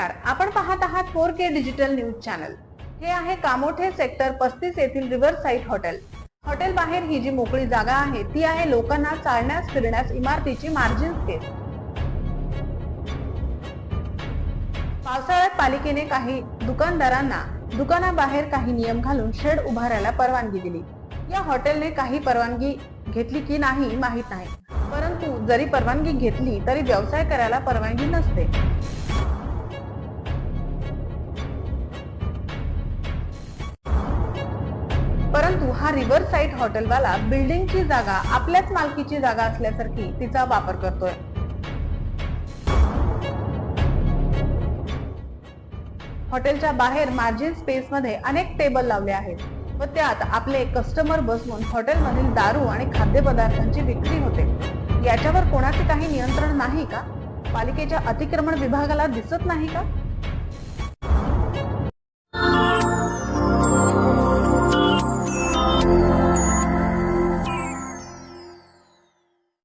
नमस्कार. आपण पाहत आहात four K digital news channel. हे आहे कामोठे सेक्टर पस्तीस येथील रिव्हर साईड हॉटेल. हॉटेल बाहेर ही जी मोकळी जागा आहे ती आहे लोकांना चालण्यास फिरण्यास इमारतीची मार्जिन स्पेस पावसाळ्यात पालिकेने काही दुकानदारांना दुकानाबाहेर काही नियम घालून शेड उभारायला परवानगी दिली. या हॉटेलने काही परवानगी घेतली की नाही माहीत नाही. परंतु जरी परवानगी घेतली तरी व्यवसाय करायला परवानगी नसते. परंतु हा रिव्हर साईड हॉटेलवाला बिल्डिंगची जागा आपल्याच मालकीची जागा असल्यासारखी तिचा वापर करतोय. हॉटेलच्या बाहेर मार्जिन स्पेसमध्ये अनेक टेबल लावले आहेत. व त्यात आपले कस्टमर बसवून हॉटेलमधील दारू आणि खाद्यपदार्थांची विक्री होते. याच्यावर कोणाचे काही नियंत्रण नाही का? पालिकेच्या अतिक्रमण विभागाला दिसत नाही का?